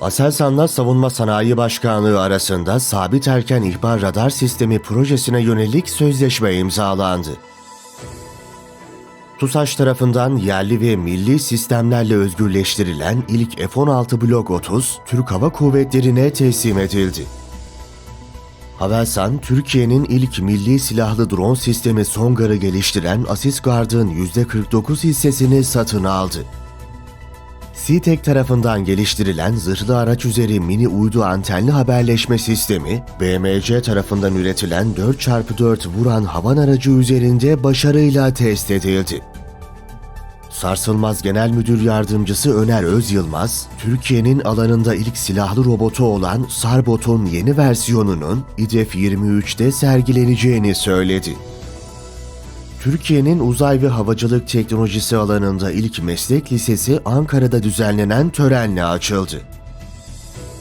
Aselsan'la Savunma Sanayi Başkanlığı arasında sabit erken ihbar radar sistemi projesine yönelik sözleşme imzalandı. TUSAŞ tarafından yerli ve milli sistemlerle özgürleştirilen ilk F-16 Blok 30, Türk Hava Kuvvetleri'ne teslim edildi. Havelsan, Türkiye'nin ilk milli silahlı drone sistemi Songar'ı geliştiren Asisguard'ın %49 hissesini satın aldı. SeaTek tarafından geliştirilen zırhlı araç üzeri mini uydu antenli haberleşme sistemi, BMC tarafından üretilen 4x4 vuran havan aracı üzerinde başarıyla test edildi. Sarsılmaz Genel Müdür Yardımcısı Öner Özyılmaz, Türkiye'nin alanında ilk silahlı robotu olan Sarbot'un yeni versiyonunun İDEF 23'te sergileneceğini söyledi. Türkiye'nin uzay ve havacılık teknolojisi alanında ilk meslek lisesi Ankara'da düzenlenen törenle açıldı.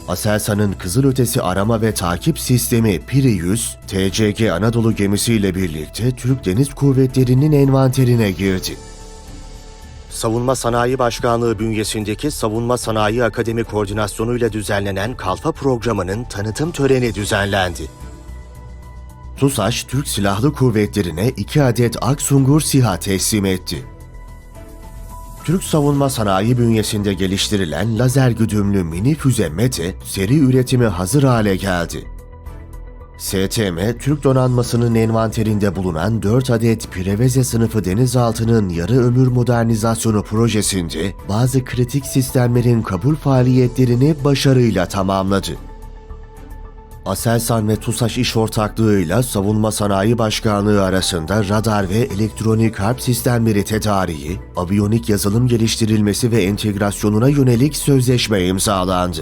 Aselsan'ın kızılötesi arama ve takip sistemi Piri 100, TCG Anadolu gemisiyle birlikte Türk Deniz Kuvvetleri'nin envanterine girdi. Savunma Sanayi Başkanlığı bünyesindeki Savunma Sanayi Akademi Koordinasyonu ile düzenlenen Kalfa programının tanıtım töreni düzenlendi. TUSAŞ, Türk Silahlı Kuvvetleri'ne 2 adet Aksungur SİHA teslim etti. Türk savunma sanayi bünyesinde geliştirilen lazer güdümlü mini füze METE, seri üretimi hazır hale geldi. STM, Türk donanmasının envanterinde bulunan 4 adet Preveze sınıfı denizaltının yarı ömür modernizasyonu projesinde bazı kritik sistemlerin kabul faaliyetlerini başarıyla tamamladı. Aselsan ve TUSAŞ iş ortaklığıyla Savunma Sanayi Başkanlığı arasında radar ve elektronik harp sistemleri tedariği, aviyonik yazılım geliştirilmesi ve entegrasyonuna yönelik sözleşme imzalandı.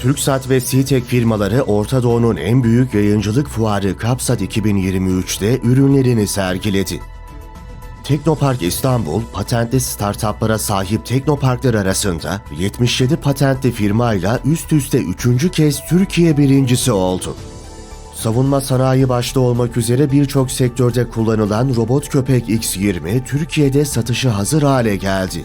TürkSat ve SeaTek firmaları Orta Doğu'nun en büyük yayıncılık fuarı Kapsat 2023'te ürünlerini sergiledi. Teknopark İstanbul, patentli startuplara sahip teknoparklar arasında 77 patentli firmayla üst üste üçüncü kez Türkiye birincisi oldu. Savunma sanayi başta olmak üzere birçok sektörde kullanılan robot köpek X-20 Türkiye'de satışa hazır hale geldi.